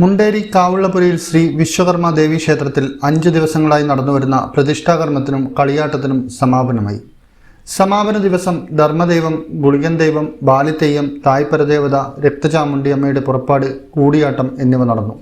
മുണ്ടേരി കാവുള്ളപുരയിൽ ശ്രീ വിശ്വകർമ്മ ദേവി ക്ഷേത്രത്തിൽ അഞ്ചു ദിവസങ്ങളായി നടന്നുവരുന്ന പ്രതിഷ്ഠാകർമ്മത്തിനും കളിയാട്ടത്തിനും സമാപനമായി. സമാപന ദിവസം ധർമ്മദൈവം ഗുളികൻ ദൈവം ബാലിതെയ്യം തായ്പരദേവത രക്തചാമുണ്ടിയമ്മയുടെ പുറപ്പാട് കൂടിയാട്ടം എന്നിവ നടന്നു.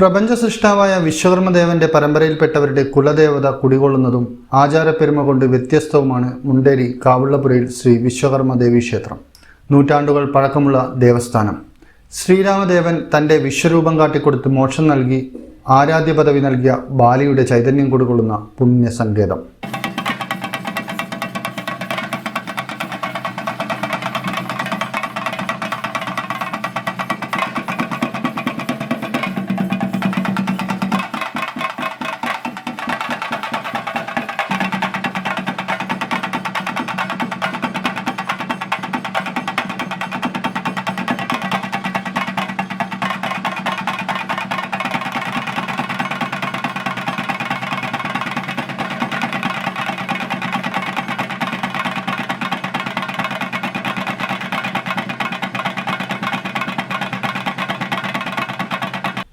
പ്രപഞ്ച സൃഷ്ടാവായ വിശ്വകർമ്മദേവന്റെ പരമ്പരയിൽപ്പെട്ടവരുടെ കുലദേവത കുടികൊള്ളുന്നതും ആചാരപ്പെരുമ കൊണ്ട് വ്യത്യസ്തവുമാണ് മുണ്ടേരി കാവുള്ളപുരയിൽ ശ്രീ വിശ്വകർമ്മ ദേവി ക്ഷേത്രം. നൂറ്റാണ്ടുകൾ പഴക്കമുള്ള ദേവസ്ഥാനം. ശ്രീരാമദേവൻ തന്റെ വിശ്വരൂപം കാട്ടിക്കൊടുത്ത് മോക്ഷം നൽകി ആരാധ്യ പദവി നൽകിയ ബാലിയുടെ ചൈതന്യം കുടികൊള്ളുന്ന പുണ്യസങ്കേതം.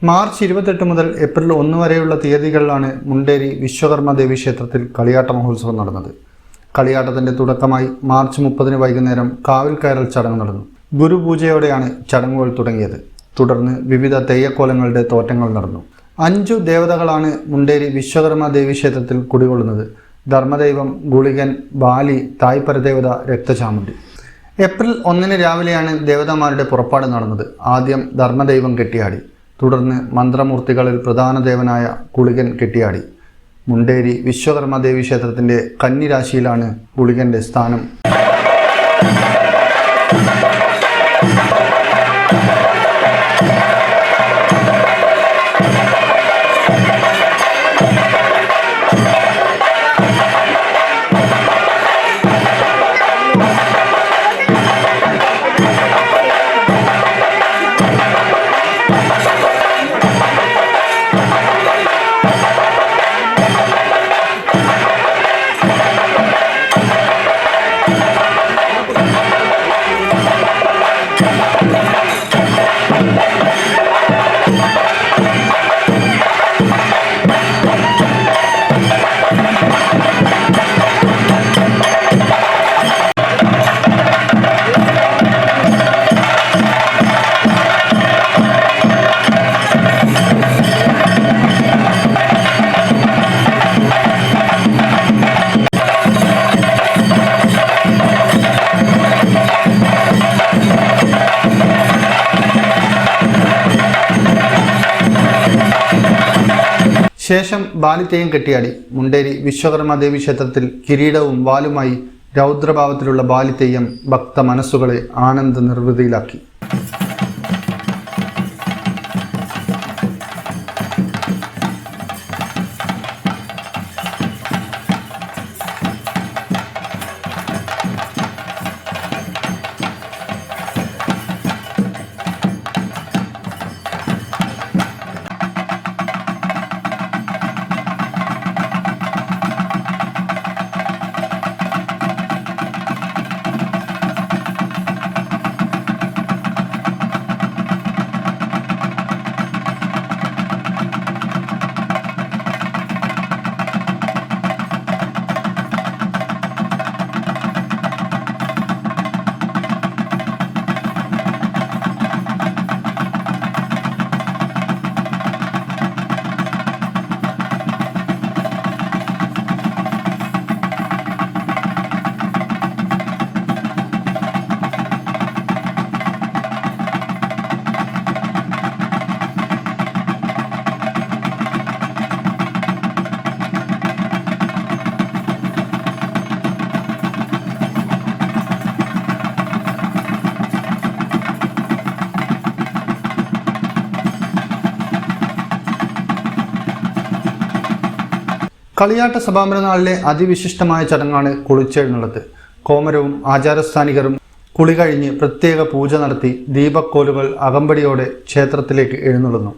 മാർച്ച് ഇരുപത്തെട്ട് മുതൽ ഏപ്രിൽ ഒന്ന് വരെയുള്ള തീയതികളിലാണ് മുണ്ടേരി വിശ്വകർമ്മ ദേവി ക്ഷേത്രത്തിൽ കളിയാട്ട മഹോത്സവം നടന്നത്. കളിയാട്ടത്തിന്റെ തുടക്കമായി മാർച്ച് മുപ്പതിന് വൈകുന്നേരം കാവിൽ കയറൽ ചടങ്ങ് നടന്നു. ഗുരുപൂജയോടെയാണ് ചടങ്ങുകൾ തുടങ്ങിയത്. തുടർന്ന് വിവിധ തെയ്യക്കോലങ്ങളുടെ തോറ്റങ്ങൾ നടന്നു. അഞ്ചു ദേവതകളാണ് മുണ്ടേരി വിശ്വകർമ്മ ദേവി ക്ഷേത്രത്തിൽ കുടികൊള്ളുന്നത്. ധർമ്മദൈവം ഗുളികൻ ബാലി തായ്പരദേവത രക്തചാമുണ്ടി ഏപ്രിൽ ഒന്നിന് രാവിലെയാണ് ദേവതമാരുടെ പുറപ്പാട് നടന്നത്. ആദ്യം ധർമ്മദൈവം കെട്ടിയാടി. തുടർന്ന് മന്ത്രമൂർത്തികളിൽ പ്രധാന ദേവനായ കുളികൻ കെട്ടിയാടി. മുണ്ടേരി വിശ്വകർമ്മ ദേവി ക്ഷേത്രത്തിന്റെ കന്നിരാശിയിലാണ് കുളികന്റെ സ്ഥാനം. ശേഷം ബാലിത്തെയും കെട്ടിയാടി. മുണ്ടേരി വിശ്വകർമ്മ ദേവി ക്ഷേത്രത്തിൽ കിരീടവും വാലുമായി രൗദ്രഭാവത്തിലുള്ള ബാലിത്തെയ്യം ഭക്ത മനസ്സുകളെ ആനന്ദ നിർവൃതിയിലാക്കി കളിയാട്ട സഭാമരനാളിലെ അതിവിശിഷ്ടമായ ചടങ്ങാണ് കുളിച്ചെഴുന്നള്ളത്ത്. കോമരവും ആചാരസ്ഥാനികരും കുളി കഴിഞ്ഞ് പ്രത്യേക പൂജ നടത്തി ദീപക്കോലുകൾ അകമ്പടിയോടെ ക്ഷേത്രത്തിലേക്ക് എഴുന്നള്ളുന്നു.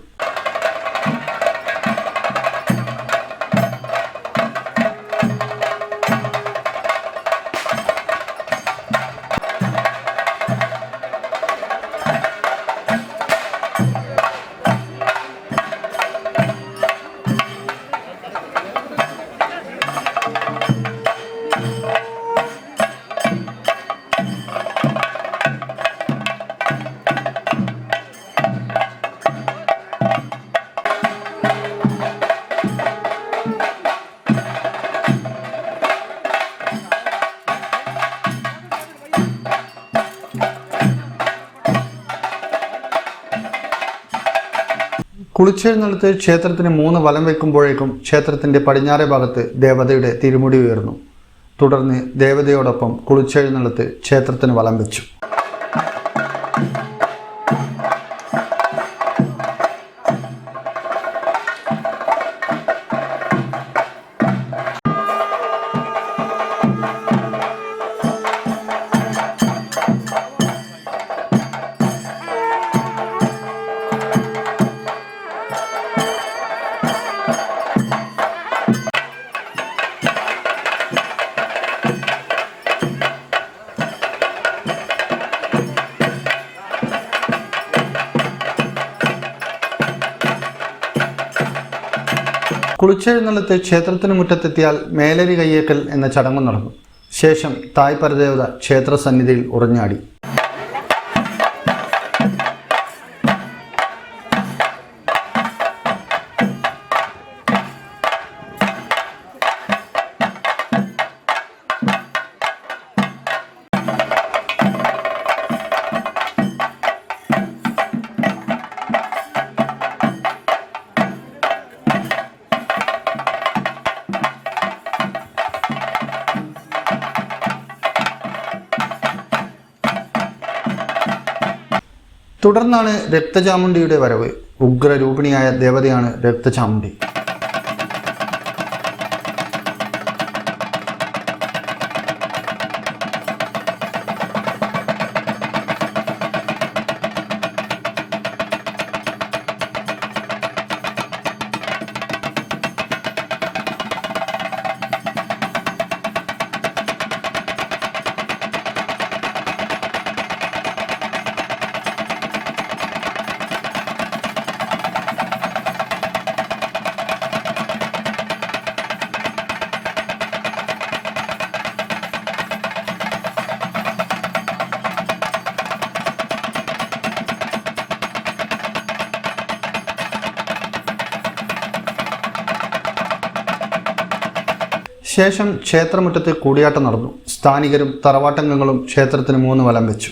കുളിച്ചെഴുന്നള്ളത്ത് ക്ഷേത്രത്തിന് മൂന്ന് വലം വെക്കുമ്പോഴേക്കും ക്ഷേത്രത്തിന്റെ പടിഞ്ഞാറേ ഭാഗത്ത് ദേവതയുടെ തിരുമുടി ഉയർന്നു. തുടർന്ന് ദേവതയോടൊപ്പം കുളിച്ചെഴുന്നള്ളത്ത് ക്ഷേത്രത്തിന് വലം വെച്ചു. കുളിച്ചെഴുന്നള്ളത്ത് ക്ഷേത്രത്തിന് മുറ്റത്തെത്തിയാൽ മേലരി കയ്യേക്കൽ എന്ന ചടങ്ങ് നടന്നു. ശേഷം തായ് പരദേവത ക്ഷേത്ര സന്നിധിയിൽ ഉറഞ്ഞാടി തുടർന്നാണ് രക്തചാമുണ്ടിയുടെ വരവ്. ഉഗ്രരൂപിണിയായ ദേവതയാണ് രക്തചാമുണ്ടി ശേഷം ക്ഷേത്രമുറ്റത്ത് കൂടിയാട്ടം നടന്നു. സ്ഥാനികരും തറവാട്ടംഗങ്ങളും ക്ഷേത്രത്തിന് മൂന്ന് വലം വെച്ചു.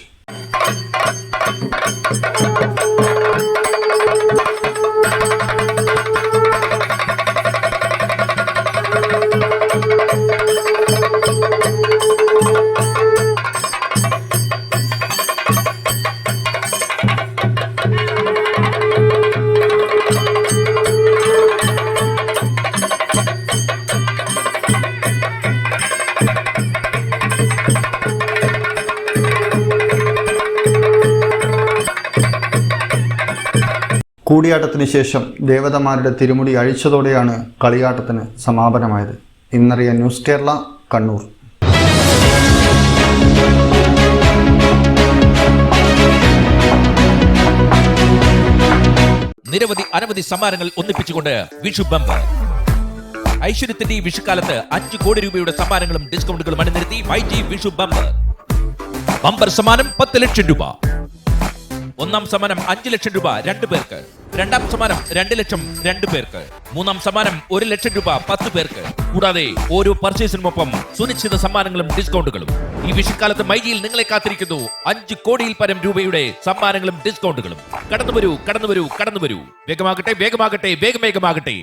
കൂടിയാട്ടത്തിന് ശേഷം ദേവതമാരുടെ തിരുമുടി അഴിച്ചതോടെയാണ് കളിയാട്ടത്തിന് സമാപനമായത്. ഇന്നറിയ ന്യൂസ് കേരള കണ്ണൂർ. നിരവധി അനവധി സമ്മാനങ്ങൾ ഒന്നിപ്പിച്ചുകൊണ്ട് വിഷു ബമ്പർ. ഐശ്വര്യത്തിന്റെ ഈ വിഷുക്കാലത്ത് അഞ്ച് കോടി രൂപയുടെ സമ്മാനങ്ങളും ഡിസ്കൗണ്ടുകളും അണിനിരത്തി Y G Vishu bumper. Bumper സമ്മാനം പത്ത് ലക്ഷം രൂപ. ഒന്നാം സമ്മാനം അഞ്ച് ലക്ഷം രൂപ രണ്ടു പേർക്ക്. രണ്ടാം സമ്മാനം രണ്ട് ലക്ഷം രണ്ടു പേർക്ക്. മൂന്നാം സമ്മാനം ഒരു ലക്ഷം രൂപ പത്ത് പേർക്ക്. കൂടാതെ ഓരോ പർച്ചേസിനുമൊപ്പം സുനിശ്ചിത സമ്മാനങ്ങളും ഡിസ്കൗണ്ടുകളും. ഈ വിഷുക്കാലത്ത് മൈജിയിൽ നിങ്ങളെ കാത്തിരിക്കുന്നു അഞ്ച് കോടിയിൽ പരം രൂപയുടെ സമ്മാനങ്ങളും ഡിസ്കൗണ്ടുകളും. കടന്നുവരൂ കടന്നുവരൂ കടന്നുവരൂ. വേഗമാകട്ടെ വേഗമാകട്ടെ വേഗം വേഗമാകട്ടെ.